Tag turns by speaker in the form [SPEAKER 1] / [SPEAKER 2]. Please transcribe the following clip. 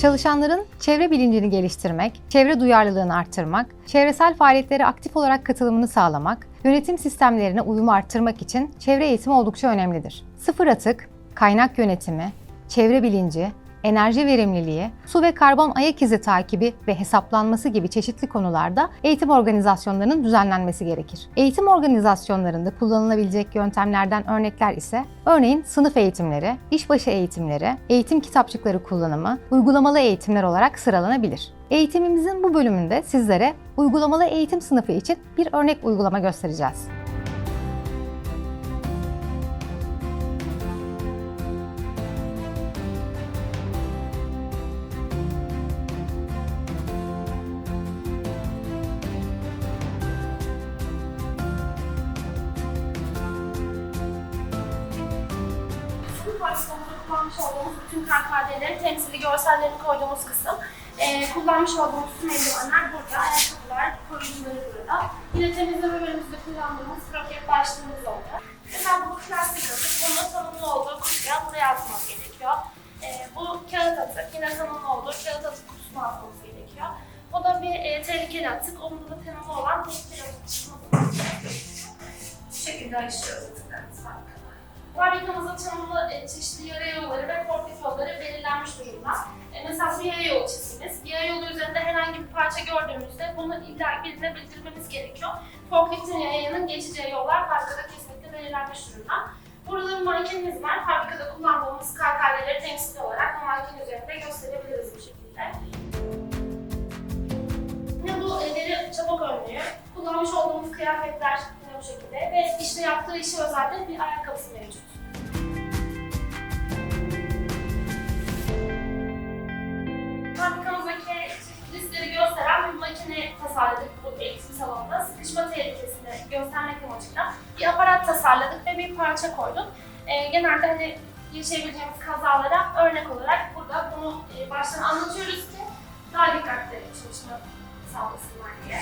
[SPEAKER 1] Çalışanların çevre bilincini geliştirmek, çevre duyarlılığını arttırmak, çevresel faaliyetlere aktif olarak katılımını sağlamak, yönetim sistemlerine uyumu arttırmak için çevre eğitimi oldukça önemlidir. Sıfır atık, kaynak yönetimi, çevre bilinci, enerji verimliliği, su ve karbon ayak izi takibi ve hesaplanması gibi çeşitli konularda eğitim organizasyonlarının düzenlenmesi gerekir. Eğitim organizasyonlarında kullanılabilecek yöntemlerden örnekler ise örneğin sınıf eğitimleri, işbaşı eğitimleri, eğitim kitapçıkları kullanımı, uygulamalı eğitimler olarak sıralanabilir. Eğitimimizin bu bölümünde sizlere uygulamalı eğitim sınıfı için bir örnek uygulama göstereceğiz.
[SPEAKER 2] Açısından kullanmış olduğumuz bütün KKD'lerin temsili görsellerini koyduğumuz kısım. Ee, kullanmış olduğumuz tüm eldivenler burada, ayakkabılar, koruyucuları burada. Yine temizleme bölümümüzde kullandığımız kroket başlığımız oldu. Mesela bu plastik atık, bunun tanımlı olduğu kutuya buraya atmak gerekiyor. Ee, bu kağıt atık, yine tanımlı olduğu kağıt atık kutusuna atmamız gerekiyor. Bu da bir e, tehlikeli atık, onun da tanımlı olan tehlikeli atık çıkması Bu şekilde aşıyoruz. Fabrikamızın tanımlı e, çeşitli yaya yolları ve forklift yolları belirlenmiş durumda. E, mesela bu yaya yolu çizimiz. Yaya yolu üzerinde herhangi bir parça gördüğümüzde bunu illa birine bildirmemiz gerekiyor. Forkliftin yayanın geçeceği yollar fabrikada kesinlikle belirlenmiş durumda. Burada bir mankenimiz var. Fabrikada kullandığımız KK'leri temsil olarak bu manken üzerinde gösterebiliriz bu şekilde. Yine bu deri çabuk önlüğü. Kullanmış olduğumuz kıyafetler şekilde ve işte yaptığı işi özel de bir ayakkabısı mevcut. Fabrikamızdaki riskleri gösteren bir makine tasarladık bu eğitim salonunda. Sıkışma tehlikesini göstermek amacıyla bir aparat tasarladık ve bir parça koyduk. Ee, genelde hani yaşayabileceğimiz kazalara örnek olarak burada bunu e, baştan anlatıyoruz ki daha dikkatli çalışma sağlasınlar diye.